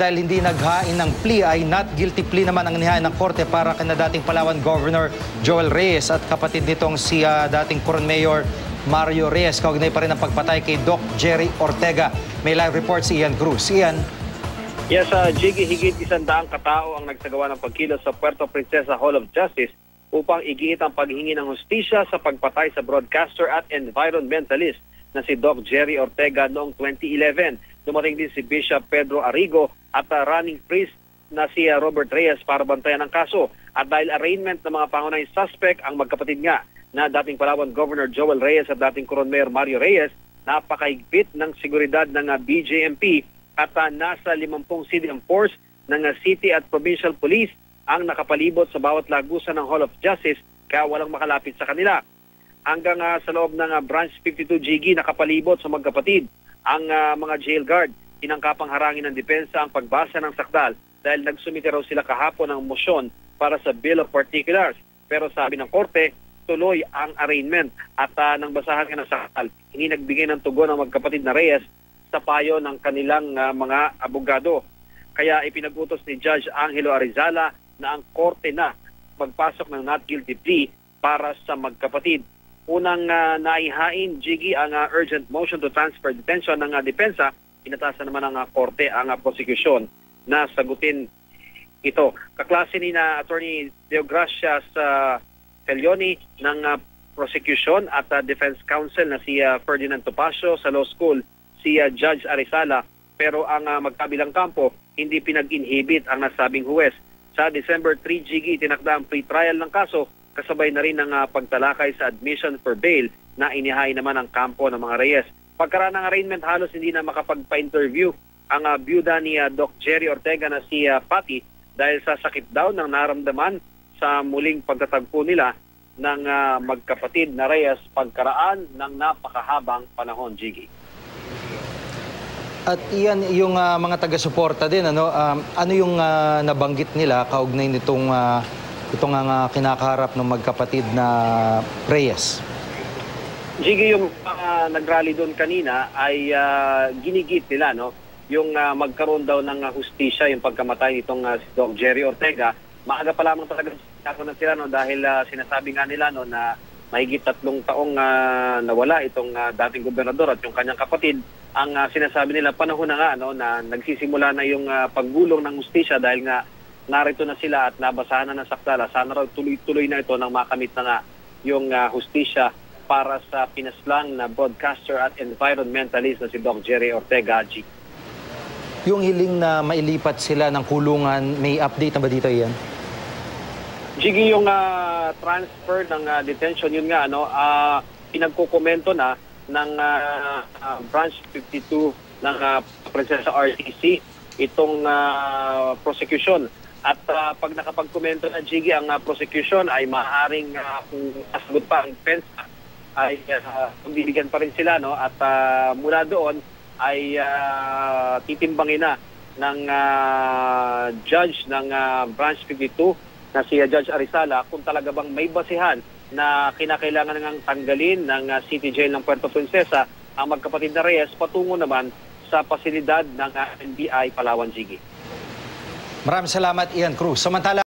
dahil hindi naghain ng plea ay not guilty plea naman ang nihain ng korte para kina dating Palawan Governor Joel Reyes at kapatid nitong si ah, dating Coron Mayor Mario Reyes. Kaugnay pa rin ang pagpatay kay Doc Jerry Ortega. May live report si Ian Cruz. Ian, Yes, uh, Jiggy, higit isang daang katao ang nagsagawa ng pagkilos sa Puerto Princesa Hall of Justice upang igiit ang paghingi ng hustisya sa pagpatay sa broadcaster at environmentalist na si Doc Jerry Ortega noong 2011. Dumating din si Bishop Pedro Arrigo at uh, running priest na si uh, Robert Reyes para bantayan ang kaso. At dahil arraignment ng mga pangunahing suspect ang magkapatid nga na dating Palawan Governor Joel Reyes at dating Coron Mayor Mario Reyes, napakahigpit ng seguridad ng uh, BJMP at uh, nasa 50 civilian force ng uh, city at provincial police ang nakapalibot sa bawat lagusan ng Hall of Justice kaya walang makalapit sa kanila. Hanggang uh, sa loob ng uh, Branch 52 GG nakapalibot sa magkapatid ang uh, mga jail guard. Tinangkapang harangin ng depensa ang pagbasa ng sakdal dahil nagsumite raw sila kahapon ng motion para sa Bill of Particulars. Pero sabi ng korte, tuloy ang arraignment at uh, nang basahan ng sakdal, hindi nagbigay ng tugon ang magkapatid na Reyes sa payo ng kanilang uh, mga abogado. Kaya ipinag-utos ni Judge Angelo Arizala na ang korte na magpasok ng not guilty plea para sa magkapatid. Unang uh, naihain, Jiggy, ang uh, urgent motion to transfer detention ng uh, depensa. Inatasan naman ng uh, korte ang uh, prosecution na sagutin ito. Kaklase ni na Attorney Deogracias uh, Felioni ng uh, prosecution at uh, defense counsel na si uh, Ferdinand Topacio sa law school si uh, Judge Arizala pero ang uh, magkabilang kampo hindi pinag-inhibit ang nasabing huwes. Sa December 3 GG tinakda ang pre-trial ng kaso kasabay na rin ng uh, pagtalakay sa admission for bail na inihain naman ang kampo ng mga Reyes. Pagkaraan ng arraignment halos hindi na makapagpa-interview ang uh, byuda ni uh, Doc Jerry Ortega na si uh, Patty dahil sa sakit daw ng naramdaman sa muling pagtatagpo nila ng uh, magkapatid na Reyes pagkaraan ng napakahabang panahon, Jiggy. at iyan yung ah, mga taga-suporta din ano um, ano yung ah, nabanggit nila kaugnay nitong ah, itong ang ah, kinakaharap ng magkapatid na Reyes. Jiggy, yung mga nagrally doon kanina ay ah, ginigit nila, no? Yung ah, magkaroon daw ng ah, hustisya, yung pagkamatay nitong ah, si Doc Jerry Ortega. Maaga pa lamang talaga na sila, no? Dahil ah, sinasabi nga nila, no, na mahigit tatlong taong ah, nawala itong ah, dating gobernador at yung kanyang kapatid. Ang ah, sinasabi nila, panahon na nga, no, na nagsisimula na yung ah, paggulong ng hustisya dahil nga narito na sila at nabasahan na ng saktala. Sana raw tuloy-tuloy na ito nang makamit na nga yung ah, hustisya para sa pinaslang na broadcaster at environmentalist na si Doc Jerry Ortega G. Yung hiling na mailipat sila ng kulungan, may update na ba dito iyan? Jiggy, yung ah, transfer ng ah, detention, yun nga, ano, ah, pinagkukomento na ng ah, ah, Branch 52 ng ah, Prinsesa RTC itong ah, prosecution. At ah, pag nakapagkomento na Jiggy ang ah, prosecution ay maaaring uh, kung kasagot pa ang defense ay uh, pa rin sila no at ah, mula doon ay ah, titimbangin na ng ah, judge ng ah, Branch 52 na si ah, Judge Arizala kung talaga bang may basihan na kinakailangan nang tanggalin ng ah, City Jail ng Puerto Princesa ang magkapatid na Reyes patungo naman sa pasilidad ng ah, NBI Palawan Jigi. Maraming salamat Ian Cruz. Samantala